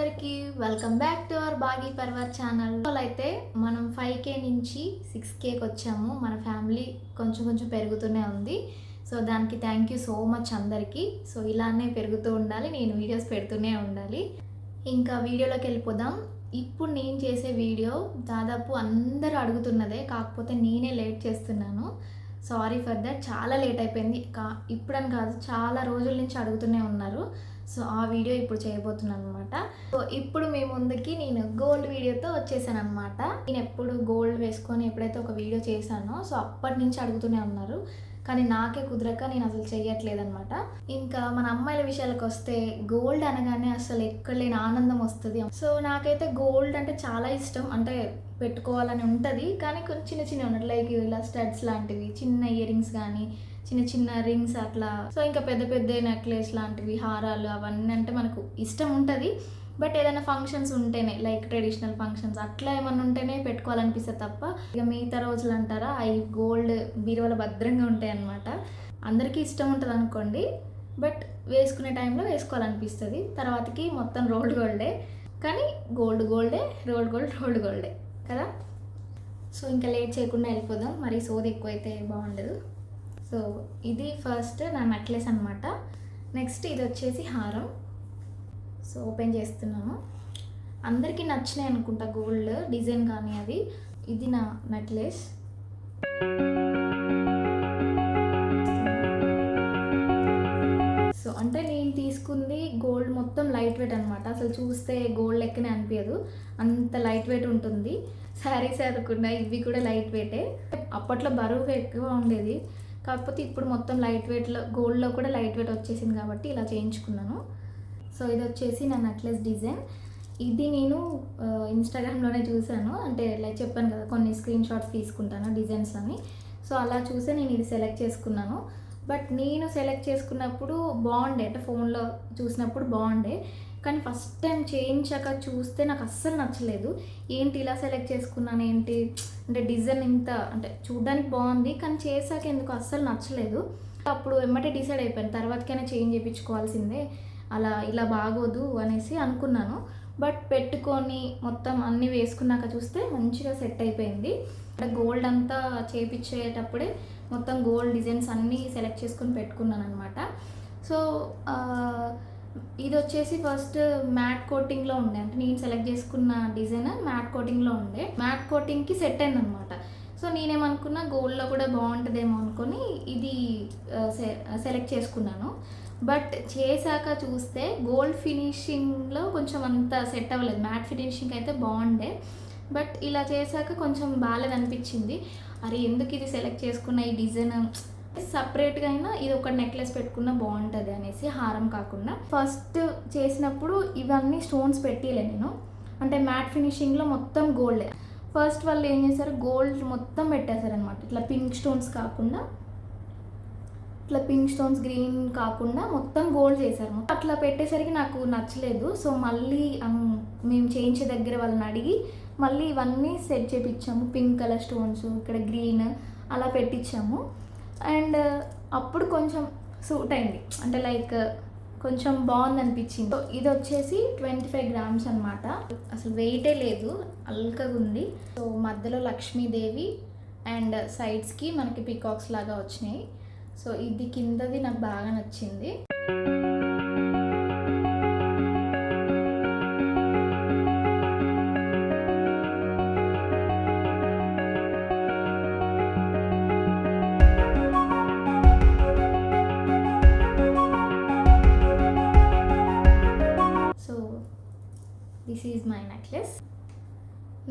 అందరికీ welcome back to our బాగీ పర్వర్ ఛానల్. అయితే మనం ఫైవ్ కే నుంచి సిక్స్ కేకి వచ్చాము. మన ఫ్యామిలీ కొంచెం కొంచెం పెరుగుతూనే ఉంది. సో దానికి థ్యాంక్ యూ సో మచ్ అందరికీ. సో ఇలానే పెరుగుతూ ఉండాలి నేను వీడియోస్ పెడుతూనే ఉండాలి. ఇంకా వీడియోలోకి వెళ్ళిపోదాం. ఇప్పుడు నేను చేసే వీడియో దాదాపు అందరూ అడుగుతున్నదే కాకపోతే నేనే లేట్ చేస్తున్నాను. సారీ ఫర్ దట్ చాలా లేట్ అయిపోయింది. కా ఇప్పుడని కాదు చాలా రోజుల నుంచి అడుగుతూనే ఉన్నారు. సో ఆ వీడియో ఇప్పుడు చేయబోతున్నాను అనమాట సో ఇప్పుడు మీ ముందుకి నేను గోల్డ్ వీడియోతో వచ్చేసాను అనమాట నేను ఎప్పుడు గోల్డ్ వేసుకొని ఎప్పుడైతే ఒక వీడియో చేశానో సో అప్పటి నుంచి అడుగుతూనే ఉన్నారు. కానీ నాకే కుదరక నేను అసలు అనమాట ఇంకా మన అమ్మాయిల విషయాలకు వస్తే గోల్డ్ అనగానే అసలు ఎక్కడ లేని ఆనందం వస్తుంది. సో నాకైతే గోల్డ్ అంటే చాలా ఇష్టం. అంటే పెట్టుకోవాలని ఉంటుంది. కానీ కొంచెం చిన్న చిన్న ఉన్నట్టు లైక్ ఇలా స్టడ్స్ లాంటివి చిన్న ఇయర్ రింగ్స్ కానీ చిన్న చిన్న రింగ్స్ అట్లా. సో ఇంకా పెద్ద పెద్ద నెక్లెస్ లాంటివి హారాలు అవన్నీ అంటే మనకు ఇష్టం ఉంటుంది. బట్ ఏదైనా ఫంక్షన్స్ ఉంటేనే లైక్ ట్రెడిషనల్ ఫంక్షన్స్ అట్లా ఏమన్నా ఉంటేనే పెట్టుకోవాలనిపిస్తుంది తప్ప ఇక మిగతా రోజులు అంటారా అవి గోల్డ్ బీరువాల భద్రంగా ఉంటాయి అన్నమాట. అందరికీ ఇష్టం ఉంటుంది అనుకోండి బట్ వేసుకునే టైంలో వేసుకోవాలనిపిస్తుంది. తర్వాతకి మొత్తం రోల్డ్ గోల్డే కానీ గోల్డ్ గోల్డే రోల్డ్ గోల్డ్ రోల్డ్ గోల్డే కదా? సో ఇంకా లేట్ చేయకుండా వెళ్ళిపోదాం. మరి సోది ఎక్కువైతే బాగుండదు. సో ఇది ఫస్ట్ నా నెక్లెస్ అనమాట నెక్స్ట్ ఇది వచ్చేసి హారం. సో ఓపెన్ చేస్తున్నాను. అందరికీ నచ్చినాయి అనుకుంటా గోల్డ్ డిజైన్ కానీ అది ఇది నా నెక్లెస్ సో అంటే నేను తీసుకుంది గోల్డ్ మొత్తం లైట్ వెయిట్ అనమాట అసలు చూస్తే గోల్డ్ లెక్కనే అనిపించదు అంత లైట్ వెయిట్ ఉంటుంది. శారీస్ అనుకున్నా ఇవి కూడా లైట్ వెయిటే అప్పట్లో బరువు ఎక్కువ ఉండేది. కాకపోతే ఇప్పుడు మొత్తం లైట్ వెయిట్లో గోల్డ్లో కూడా లైట్ వెయిట్ వచ్చేసింది కాబట్టి ఇలా చేయించుకున్నాను. సో ఇది వచ్చేసి నా నెక్లెస్ డిజైన్ ఇది నేను ఇన్స్టాగ్రామ్లోనే చూశాను. అంటే లైక్ చెప్పాను కదా కొన్ని స్క్రీన్ షాట్స్ తీసుకుంటాను డిజైన్స్ అని సో అలా చూసే నేను ఇది సెలెక్ట్ చేసుకున్నాను. బట్ నేను సెలెక్ట్ చేసుకున్నప్పుడు బాగుండే. అంటే ఫోన్లో చూసినప్పుడు బాగుండే. కానీ ఫస్ట్ టైం చేయించాక చూస్తే నాకు అస్సలు నచ్చలేదు. ఏంటి ఇలా సెలెక్ట్ చేసుకున్నాను? ఏంటి? అంటే డిజైన్ ఇంత అంటే చూడడానికి బాగుంది. కానీ చేశాక ఎందుకు అస్సలు నచ్చలేదు. అప్పుడు వెమ్మటే డిసైడ్ అయిపోయాను. తర్వాతకైనా చేంజ్ చేయించుకోవాల్సిందే. అలా ఇలా బాగోదు అనేసి అనుకున్నాను. బట్ పెట్టుకొని మొత్తం అన్నీ వేసుకున్నాక చూస్తే మంచిగా సెట్ అయిపోయింది. అంటే గోల్డ్ అంతా చేపించేటప్పుడే మొత్తం గోల్డ్ డిజైన్స్ అన్నీ సెలెక్ట్ చేసుకొని పెట్టుకున్నాను అనమాట సో ఇది వచ్చేసి ఫస్ట్ మ్యాట్ కోటింగ్లో ఉండే. అంటే నేను సెలెక్ట్ చేసుకున్న డిజైన్ మ్యాట్ కోటింగ్లో ఉండే. మ్యాట్ కోటింగ్కి సెట్ అయింది అనమాట సో నేనేమనుకున్నా గోల్డ్లో కూడా బాగుంటుందేమో అనుకొని ఇది సెలెక్ట్ చేసుకున్నాను. బట్ చేశాక చూస్తే గోల్డ్ ఫినిషింగ్లో కొంచెం అంత సెట్ అవ్వలేదు. మ్యాట్ ఫినిషింగ్ అయితే బాగుండే. బట్ ఇలా చేశాక కొంచెం బాగాలేదనిపించింది. అరే ఎందుకు ఇది సెలెక్ట్ చేసుకున్న ఈ డిజైన్ సపరేట్గా అయినా ఇది ఒక నెక్లెస్ పెట్టుకున్న బాగుంటుంది అనేసి హారం కాకుండా. ఫస్ట్ చేసినప్పుడు ఇవన్నీ స్టోన్స్ పెట్టిలే నేను. అంటే మ్యాట్ ఫినిషింగ్లో మొత్తం గోల్డ్ ఫస్ట్ వాళ్ళు ఏం చేశారు? గోల్డ్ మొత్తం పెట్టేశారనమాట ఇట్లా పింక్ స్టోన్స్ కాకుండా. ఇట్లా పింక్ స్టోన్స్ గ్రీన్ కాకుండా మొత్తం గోల్డ్ చేశారు. అట్లా పెట్టేసరికి నాకు నచ్చలేదు. సో మళ్ళీ మేము చేయించే దగ్గర వాళ్ళని అడిగి మళ్ళీ ఇవన్నీ సెట్ చేపించాము పింక్ కలర్ స్టోన్స్ ఇక్కడ గ్రీన్ అలా పెట్టించాము అండ్ uh, అప్పుడు కొంచెం సూట్ అయింది. అంటే లైక్ uh, కొంచెం బాగుంది అనిపించింది ఇది వచ్చేసి ట్వంటీ ఫైవ్ గ్రామ్స్ అనమాట అసలు వెయిటే లేదు. అల్కగా ఉంది. సో మధ్యలో లక్ష్మీదేవి అండ్ సైడ్స్కి మనకి పికాక్స్ లాగా వచ్చినాయి. సో ఇది కిందది నాకు బాగా నచ్చింది.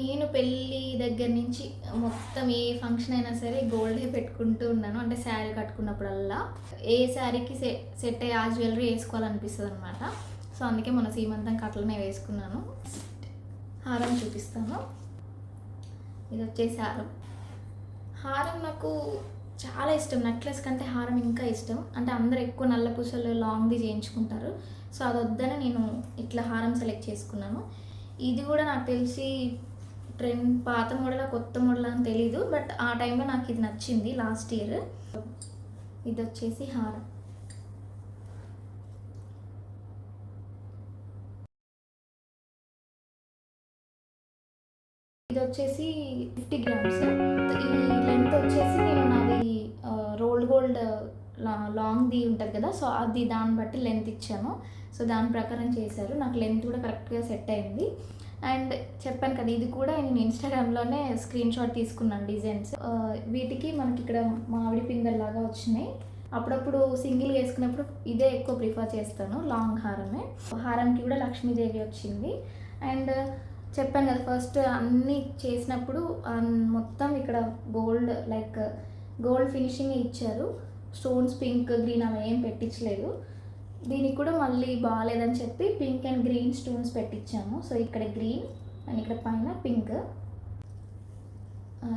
నేను పెళ్ళి దగ్గర నుంచి మొత్తం ఏ ఫంక్షన్ అయినా సరే గోల్డే పెట్టుకుంటూ ఉన్నాను. అంటే శారీ కట్టుకున్నప్పుడల్లా. ఏ శారీకి సె సెట్ అయ్యే ఆ జ్యువెలరీ వేసుకోవాలనిపిస్తుంది అనమాట సో అందుకే మన సీమంతం కట్లనే వేసుకున్నాను. హారం చూపిస్తాను. ఇది వచ్చేసి హారం. హారం నాకు చాలా ఇష్టం. నెక్లెస్ కంటే హారం ఇంకా ఇష్టం. అంటే అందరు ఎక్కువ నల్ల పూసలు లాంగ్ది చేయించుకుంటారు. సో అది వద్దని నేను ఇట్లా హారం సెలెక్ట్ చేసుకున్నాను. ఇది కూడా నాకు తెలిసి ట్రెండ్ పాత మోడల్ కొత్త మోడల్ అని తెలీదు బట్ ఆ టైంలో నాకు ఇది నచ్చింది లాస్ట్ ఇయర్. ఇది వచ్చేసి హారం. ఇది వచ్చేసి ఫిఫ్టీ గ్రామ్స్. ఈ లెంత్ వచ్చేసి నేను నాది రోల్డ్ గోల్డ్ లాంగ్ది ఉంటుంది కదా సో అది దాన్ని బట్టి లెంత్ ఇచ్చాను. సో దాని ప్రకారం చేశారు. నాకు లెంత్ కూడా కరెక్ట్గా సెట్ అయింది. అండ్ చెప్పాను కదా ఇది కూడా నేను ఇన్స్టాగ్రామ్లోనే స్క్రీన్ షాట్ తీసుకున్నాను డిజైన్స్ వీటికి మనకి ఇక్కడ మామిడి పిందల్లాగా వచ్చినాయి. అప్పుడప్పుడు సింగిల్ వేసుకున్నప్పుడు ఇదే ఎక్కువ ప్రిఫర్ చేస్తాను లాంగ్ హారమే. హారంకి కూడా లక్ష్మీదేవి వచ్చింది. అండ్ చెప్పాను కదా ఫస్ట్ అన్నీ చేసినప్పుడు మొత్తం ఇక్కడ గోల్డ్ లైక్ గోల్డ్ ఫినిషింగ్ ఇచ్చారు. స్టోన్స్ పింక్ గ్రీన్ అవి ఏం పెట్టించలేదు. దీనికి కూడా మళ్ళీ బాగాలేదని చెప్పి పింక్ అండ్ గ్రీన్ స్టోన్స్ పెట్టించాము సో ఇక్కడ గ్రీన్ అండ్ ఇక్కడ పైన పింక్.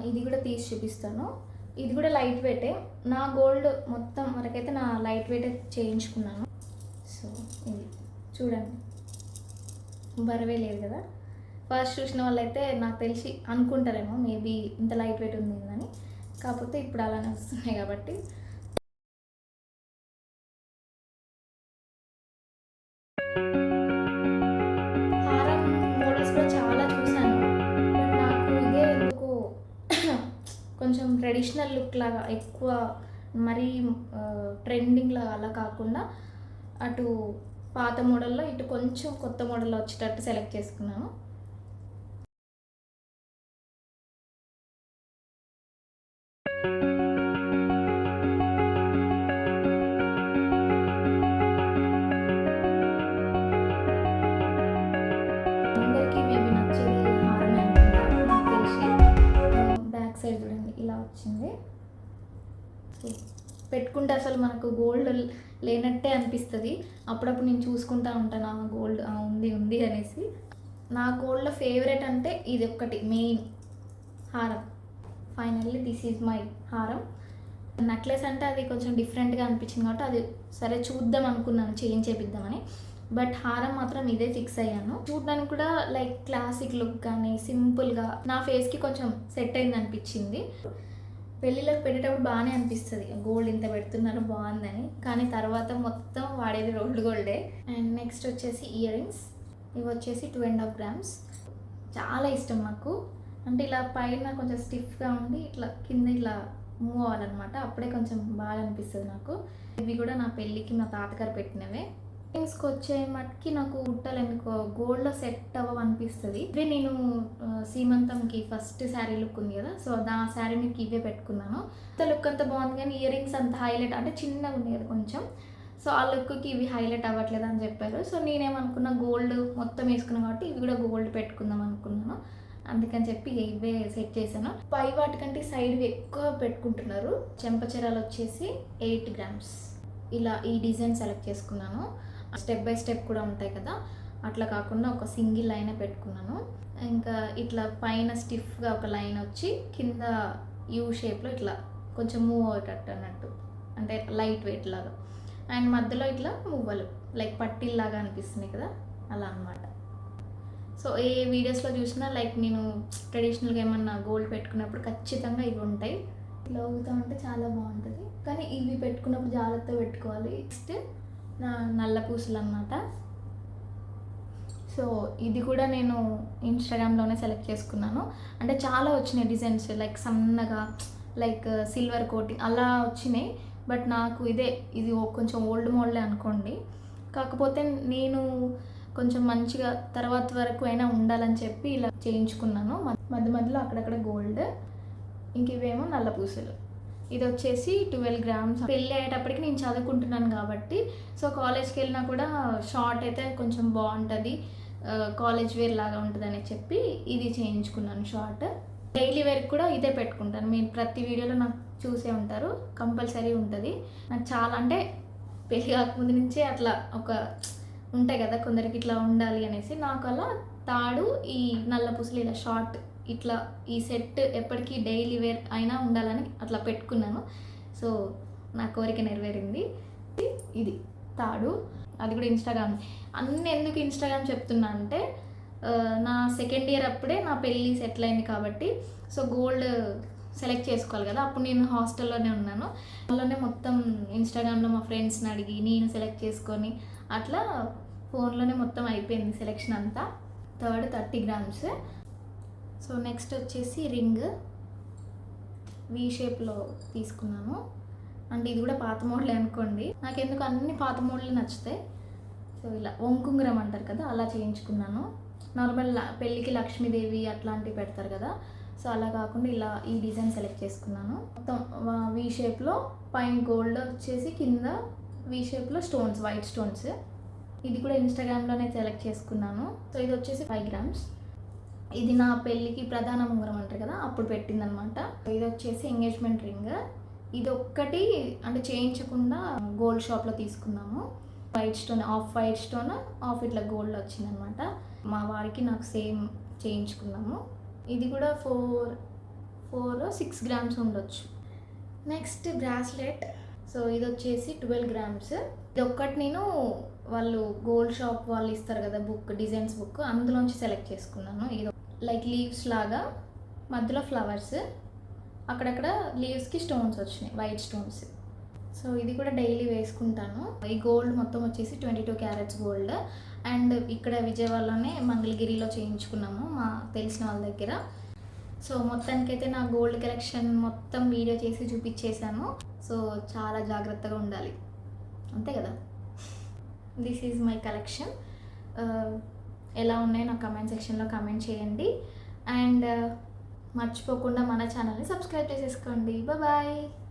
ఇది కూడా తీసి చూపిస్తాను. ఇది కూడా లైట్ వెయిటే నా గోల్డ్ మొత్తం వరకైతే నా లైట్ వెయిట్ చేయించుకున్నాను. సో ఇది చూడండి. బరవే లేదు కదా. ఫస్ట్ చూసిన వాళ్ళైతే నాకు తెలిసి అనుకుంటారేమో మేబీ ఇంత లైట్ వెయిట్ ఉంది అని. కాకపోతే ఇప్పుడు అలానే వస్తున్నాయి కాబట్టి హారం చాలా చూశాను. బట్ నాకు ఇదే ఎందుకు కొంచెం ట్రెడిషనల్ లుక్ లాగా ఎక్కువ మరీ ట్రెండింగ్ లాగా అలా కాకుండా అటు పాత మోడల్లో ఇటు కొంచెం కొత్త మోడల్లో వచ్చేటట్టు సెలెక్ట్ చేసుకున్నాను. you సైడ్ చూడండి ఇలా వచ్చింది. పెట్టుకుంటే అసలు మనకు గోల్డ్ లేనట్టే అనిపిస్తుంది. అప్పుడప్పుడు నేను చూసుకుంటా ఉంటాను ఆ గోల్డ్ ఉంది ఉంది అనేసి. నా గోల్డ్లో ఫేవరెట్ అంటే ఇది ఒక్కటి మెయిన్ హారం. ఫైనల్లీ దిస్ ఈజ్ మై హారం. నెక్లెస్ అంటే అది కొంచెం డిఫరెంట్గా అనిపించింది కాబట్టి అది సరే చూద్దాం అనుకున్నాను చేంజ్ చేపిద్దామని బట్ హారం మాత్రం ఇదే ఫిక్స్ అయ్యాను. చూడడానికి కూడా లైక్ క్లాసిక్ లుక్ కానీ సింపుల్గా నా ఫేస్కి కొంచెం సెట్ అయింది అనిపించింది. పెళ్ళిళ్ళకి పెట్టేటప్పుడు బాగానే అనిపిస్తుంది. గోల్డ్ ఇంత పెడుతున్నారు బాగుందని. కానీ తర్వాత మొత్తం వాడేది రోల్డ్ గోల్డే అండ్ నెక్స్ట్ వచ్చేసి ఇయర్ రింగ్స్ ఇవి వచ్చేసి టూ అండ్ హాఫ్ గ్రామ్స్ చాలా ఇష్టం నాకు. అంటే ఇలా పైన కొంచెం స్టిఫ్గా ఉండి ఇట్లా కింద ఇట్లా మూవ్ అవ్వాలన్నమాట. అప్పుడే కొంచెం బాగా అనిపిస్తుంది నాకు. ఇవి కూడా నా పెళ్ళికి మా తాతగారు పెట్టినవే. రింగ్స్కి వచ్చే మట్టుకి నాకు బుట్టలు ఎందుకో గోల్డ్లో సెట్ అవ్వ అనిపిస్తుంది ఇవే నేను సీమంతంకి ఫస్ట్ శారీ లుక్ ఉంది కదా సో దా శారీ మీకు ఇవే పెట్టుకున్నాను. అంత లుక్ అంత బాగుంది కానీ ఇయర్ రింగ్స్ అంత హైలైట్ అంటే చిన్నగా ఉంది కదా కొంచెం. సో ఆ లుక్కి ఇవి హైలైట్ అవ్వట్లేదు అని చెప్పారు. సో నేనేమనుకున్నా గోల్డ్ మొత్తం వేసుకున్నాను కాబట్టి ఇవి కూడా గోల్డ్ పెట్టుకుందాం అనుకున్నాను. అందుకని చెప్పి ఇవే సెట్ చేశాను. పై వాటికంటే సైడ్ ఎక్కువ పెట్టుకుంటున్నారు. చెంపచెరాలు వచ్చేసి ఎయిట్ గ్రామ్స్ ఇలా ఈ డిజైన్ సెలెక్ట్ చేసుకున్నాను. స్టెప్ బై స్టెప్ కూడా ఉంటాయి కదా. అట్లా కాకుండా ఒక సింగిల్ లైన్ పెట్టుకున్నాను. ఇంకా ఇట్లా పైన స్టిఫ్గా ఒక లైన్ వచ్చి కింద యూ షేప్లో ఇట్లా కొంచెం మూవ్ అయ్యేటట్టు అన్నట్టు. అంటే లైట్ వెయిట్ లాగా. అండ్ మధ్యలో ఇట్లా మువ్వలు. లైక్ పట్టిల్లాగా అనిపిస్తున్నాయి కదా. అలా అన్నమాట. సో ఏ వీడియోస్లో చూసినా లైక్ నేను ట్రెడిషనల్గా ఏమన్నా గోల్డ్ పెట్టుకున్నప్పుడు ఖచ్చితంగా ఇవి ఉంటాయి. ఇట్లా ఊగుతూ ఉంటే చాలా బాగుంటుంది. కానీ ఇవి పెట్టుకున్నప్పుడు జాగ్రత్తగా పెట్టుకోవాలి. నెక్స్ట్ నల్ల పూసలు అన్నమాట సో ఇది కూడా నేను ఇన్స్టాగ్రామ్లోనే సెలెక్ట్ చేసుకున్నాను. అంటే చాలా వచ్చినాయి డిజైన్స్ లైక్ సన్నగా లైక్ సిల్వర్ కోటింగ్ అలా వచ్చినాయి. బట్ నాకు ఇదే ఇది కొంచెం ఓల్డ్ మోడలే అనుకోండి. కాకపోతే నేను కొంచెం మంచిగా తర్వాత వరకు అయినా ఉండాలని చెప్పి ఇలా చేయించుకున్నాను. మధ్య మధ్యలో అక్కడక్కడ గోల్డ్ ఇంక ఇవేమో నల్ల పూసలు. ఇది వచ్చేసి ట్వెల్వ్ గ్రామ్స్ పెళ్ళి అయ్యేటప్పటికి నేను చదువుకుంటున్నాను కాబట్టి సో కాలేజ్కి వెళ్ళినా కూడా షార్ట్ అయితే కొంచెం బాగుంటుంది కాలేజ్ వేర్ లాగా ఉంటుందని చెప్పి ఇది చేయించుకున్నాను షార్ట్ డైలీ వేర్ కూడా ఇదే పెట్టుకుంటాను. మీరు ప్రతి వీడియోలో నాకు చూసే ఉంటారు. కంపల్సరీ ఉంటుంది. నాకు చాలా అంటే పెళ్ళి కాకముందు నుంచే అట్లా ఒక ఉంటాయి కదా కొందరికి ఇట్లా ఉండాలి అనేసి. నాకు అలా తాడు ఈ నల్ల పూసలు ఇలా షార్ట్ ఇట్లా ఈ సెట్ ఎప్పటికీ డైలీ వేర్ అయినా ఉండాలని అట్లా పెట్టుకున్నాను. సో నా కోరిక నెరవేరింది. ఇది తాడు. అది కూడా ఇన్స్టాగ్రామ్ అన్ని ఎందుకు ఇన్స్టాగ్రామ్ చెప్తున్నా అంటే నా సెకండ్ ఇయర్ అప్పుడే నా పెళ్ళి సెటిల్ అయింది కాబట్టి సో గోల్డ్ సెలెక్ట్ చేసుకోవాలి కదా. అప్పుడు నేను హాస్టల్లోనే ఉన్నాను. అందులోనే మొత్తం ఇన్స్టాగ్రామ్లో మా ఫ్రెండ్స్ని అడిగి నేను సెలెక్ట్ చేసుకొని అట్లా ఫోన్లోనే మొత్తం అయిపోయింది సెలెక్షన్ అంతా. Third thirty grams. So next వచ్చేసి రింగ్. వి షేప్లో తీసుకున్నాను. అంటే ఇది కూడా పాత మోడలే అనుకోండి. నాకు ఎందుకు అన్ని పాత మోడలే నచ్చుతాయి. సో ఇలా వంకుంగరం అంటారు కదా అలా చేయించుకున్నాను. నార్మల్ పెళ్ళికి లక్ష్మీదేవి అట్లాంటివి పెడతారు కదా సో అలా కాకుండా ఇలా ఈ డిజైన్ సెలెక్ట్ చేసుకున్నాను. మొత్తం వి షేప్లో పైన గోల్డ్ వచ్చేసి కింద వీ షేప్లో స్టోన్స్ వైట్ స్టోన్స్ ఇది కూడా ఇన్స్టాగ్రామ్లోనే సెలెక్ట్ చేసుకున్నాను. సో ఇది వచ్చేసి ఫైవ్ గ్రామ్స్ ఇది నా పెళ్ళికి ప్రధాన ఉంగరం అంటారు కదా అప్పుడు పెట్టిందనమాట ఇది వచ్చేసి ఎంగేజ్మెంట్ రింగ్ ఇది ఒక్కటి అంటే చేయించకుండా గోల్డ్ షాప్లో తీసుకున్నాము. White stone off white stone off ఇట్లా గోల్డ్ వచ్చిందనమాట మా వారికి నాకు సేమ్ చేయించుకున్నాము. ఇది కూడా ఫోర్ ఫోర్ సిక్స్ గ్రామ్స్ ఉండొచ్చు. నెక్స్ట్ బ్రాస్లెట్ సో ఇది వచ్చేసి ట్వెల్వ్ గ్రామ్స్ ఇది ఒక్కటి నేను వాళ్ళు గోల్డ్ షాప్ వాళ్ళు ఇస్తారు కదా బుక్ డిజైన్స్ బుక్ అందులోంచి సెలెక్ట్ చేసుకున్నాను. ఇది లైక్ లీవ్స్ లాగా మధ్యలో ఫ్లవర్స్ అక్కడక్కడ లీవ్స్కి స్టోన్స్ వచ్చినాయి వైట్ స్టోన్స్ సో ఇది కూడా డైలీ వేసుకుంటాను. ఈ గోల్డ్ మొత్తం వచ్చేసి twenty two carats gold and ఇక్కడ విజయవాడలోనే మంగళగిరిలో చేయించుకున్నాము మా తెలిసిన వాళ్ళ దగ్గర. సో మొత్తానికైతే నా గోల్డ్ కలెక్షన్ మొత్తం వీడియో చేసి చూపించేశాను. సో చాలా జాగ్రత్తగా ఉండాలి. అంతే కదా? దిస్ ఈజ్ మై కలెక్షన్ ఎలా ఉన్నాయో నా కమెంట్ సెక్షన్లో కమెంట్ చేయండి. అండ్ uh, మర్చిపోకుండా మన ఛానల్ని సబ్స్క్రైబ్ చేసేసుకోండి. బాయ్